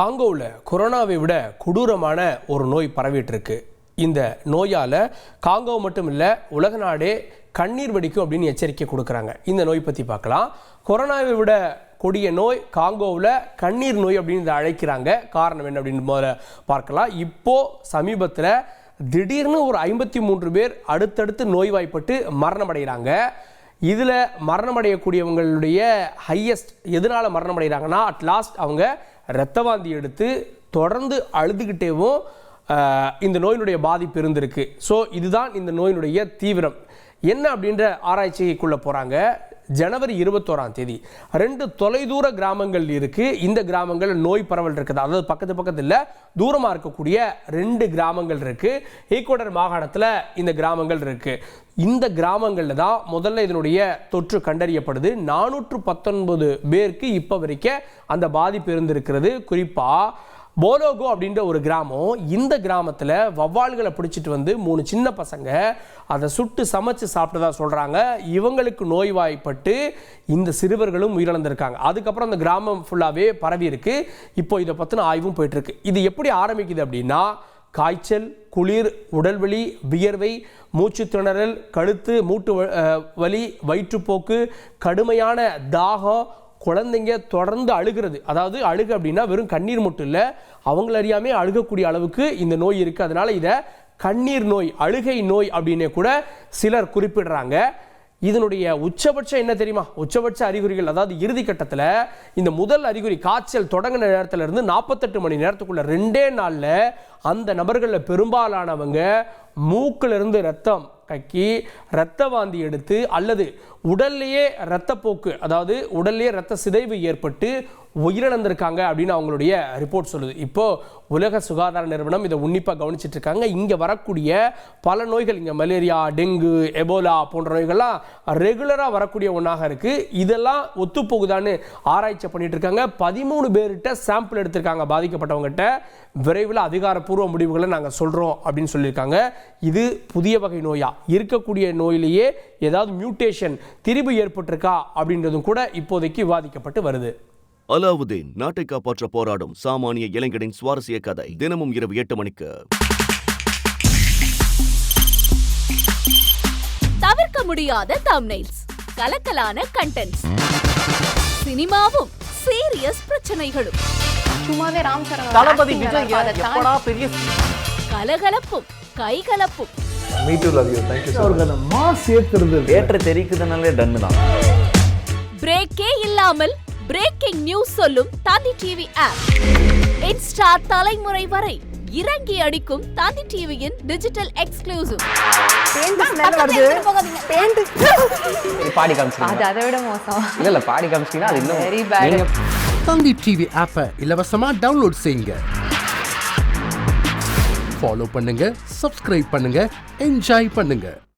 காங்கோவில் கொரோனாவை விட கொடூரமான ஒரு நோய் பரவிட்டு இருக்கு இந்த நோயால் காங்கோ மட்டும் இல்லை உலக நாடே கண்ணீர் வடிக்கும் அப்படின்னு எச்சரிக்கை கொடுக்குறாங்க. இந்த நோய் பற்றி பார்க்கலாம். கொரோனாவை விட கொடிய நோய் காங்கோவில் கண்ணீர் நோய் அப்படின்னு இதை அழைக்கிறாங்க. காரணம் என்ன அப்படின்னு முதல்ல பார்க்கலாம். இப்போ சமீபத்தில் திடீர்னு ஒரு ஐம்பத்தி மூன்று பேர் அடுத்தடுத்து நோய்வாய்ப்பட்டு மரணமடைகிறாங்க. இதில் மரணமடையக்கூடியவங்களுடைய ஹையஸ்ட் எதனால் மரணமடைகிறாங்கன்னா அட் லாஸ்ட் அவங்க இரத்த வாந்தி எடுத்து தொடர்ந்து அழுதுகிட்டேவும் இந்த நோயினுடைய பாதிப்பு இருந்திருக்கு. ஸோ இதுதான் இந்த நோயினுடைய தீவிரம். என்ன அப்படின்ற ஆராய்ச்சிக்குள்ளே போகிறாங்க ஜனவரி இருபத்தோராம் தேதி. ரெண்டு தொலைதூர கிராமங்கள் இருக்குது இந்த கிராமங்கள் நோய் பரவல் இருக்குது. அதாவது பக்கத்து பக்கத்தில் தூரமாக இருக்கக்கூடிய ரெண்டு கிராமங்கள் இருக்குது ஈக்குவடர் மாகாணத்தில் இந்த கிராமங்கள் இருக்குது இந்த கிராமங்களில் தான் முதல்ல இதனுடைய தொற்று கண்டறியப்படுது. நானூற்று பத்தொன்பது பேருக்கு இப்போ வரைக்கும் அந்த பாதிப்பு இருந்திருக்கிறது. குறிப்பாக போலோகோ அப்படின்ற ஒரு கிராமம் இந்த கிராமத்தில் வவ்வால்களை பிடிச்சிட்டு வந்து மூணு சின்ன பசங்க அதை சுட்டு சமைச்சு சாப்பிட்டதா சொல்கிறாங்க இவங்களுக்கு நோய்வாய்ப்பட்டு இந்த சிறுவர்களும் உயிரிழந்திருக்காங்க. அதுக்கப்புறம் அந்த கிராமம் ஃபுல்லாகவே பரவி இருக்கு. இப்போ இதை பற்றின ஆய்வும் போயிட்டுருக்கு. இது எப்படி ஆரம்பிக்குது அப்படின்னா காய்ச்சல் குளிர் உடல்வலி வியர்வை மூச்சு திணறல் கழுத்து மூட்டு வ- வலி வயிற்றுப்போக்கு கடுமையான தாகம் குழந்தைங்க தொடர்ந்து அழுகிறது. அதாவது அழுகு அப்படின்னா வெறும் கண்ணீர் மட்டும் இல்லை அவங்கள அறியாமே அழுகக்கூடிய அளவுக்கு இந்த நோய் இருக்குது அதனால் இதை கண்ணீர் நோய் அழுகை நோய் அப்படின்னு கூட சிலர் குறிப்பிடுறாங்க. இதனுடைய உச்சபட்சம் என்ன தெரியுமா? உச்சபட்ச அறிகுறிகள் அதாவது இறுதி கட்டத்தில் இந்த முதல் அறிகுறி காய்ச்சல் தொடங்கின நேரத்துல இருந்து நாற்பத்தெட்டு மணி நேரத்துக்குள்ள ரெண்டே நாளில் அந்த நபர்களில் பெரும்பாலானவங்க மூக்கிலிருந்து ரத்தம் கக்கி இரத்த வாந்தி எடுத்து அல்லது உடல்லையே இரத்தப்போக்கு அதாவது உடல்லையே இரத்த சிதைவு ஏற்பட்டு உயிரிழந்திருக்காங்க அப்படின்னு அவங்களுடைய ரிப்போர்ட் சொல்லுது. இப்போது உலக சுகாதார நிறுவனம் இதை உன்னிப்பாக கவனிச்சிட்டு இருக்காங்க இங்கே வரக்கூடிய பல நோய்கள் இங்கே மலேரியா டெங்கு எபோலா போன்ற நோய்கள்லாம் ரெகுலராக வரக்கூடிய ஒன்றாக இருக்குது இதெல்லாம் ஒத்துப்போகுதான்னு ஆராய்ச்சி பண்ணிட்டு இருக்காங்க பதிமூணு பேர்கிட்ட சாம்பிள் எடுத்திருக்காங்க பாதிக்கப்பட்டவங்ககிட்ட. விரைவில் அதிகாரப்பூர்வ முடிவுகளை நாங்கள் சொல்கிறோம் அப்படின்னு சொல்லியிருக்காங்க. இது புதிய வகை நோயா? இருக்கக்கூடிய நோயிலேயே ஏதாவது மியூட்டேஷன் திரிபு ஏற்பட்டிருக்கா அப்படின்றதும் கூட இப்போதைக்கு விவாதிக்கப்பட்டு வருது. அலாவுதீன் நாட்டை காப்பாற்ற போராடும் சாமானிய இளைஞனின் சுவாரஸ்ய கதை தினமும் இரவு எட்டு மணிக்கு. தவிர்க்க முடியாத தம்னைல்ஸ் கலக்கலான கண்டென்ட்ஸ் சினிமாவும் சீரியஸ் பிரச்சனைகளும். சும்மாவே ராம் சரண் தளபதி விஜய் எப்படா பெரிய கலகலப்பும் கைகலப்பும். Me too love you thank you அவருக்கு அந்த மாஸ் ஏத்துறது தேட்டர் தெரிக்குதுனாலே டன்னு தான். பிரேக்கே இல்லாமல் பிரேக்கிங் நியூஸ் சொல்லும் தந்தி டிவி ஆப் இன்ஸ்டா தலைமுறை வரை இறங்கி அடிக்கும் தந்தி டிவியின் டிஜிட்டல் எக்ஸ்க்ளூசிவ் பாடி காமிச்சிட்டீங்க அது அதை விட மோசம். இல்ல இல்ல பாடி காமிச்சிட்டீங்கன்னா அது இன்னும் வெரி பேட் நீங்க தந்தி டிவி ஆப்பை இலவசமா டவுன்லோட் செய்யுங்க. ஃபாலோ பண்ணுங்க சப்ஸ்கிரைப் பண்ணுங்க என்ஜாய் பண்ணுங்க.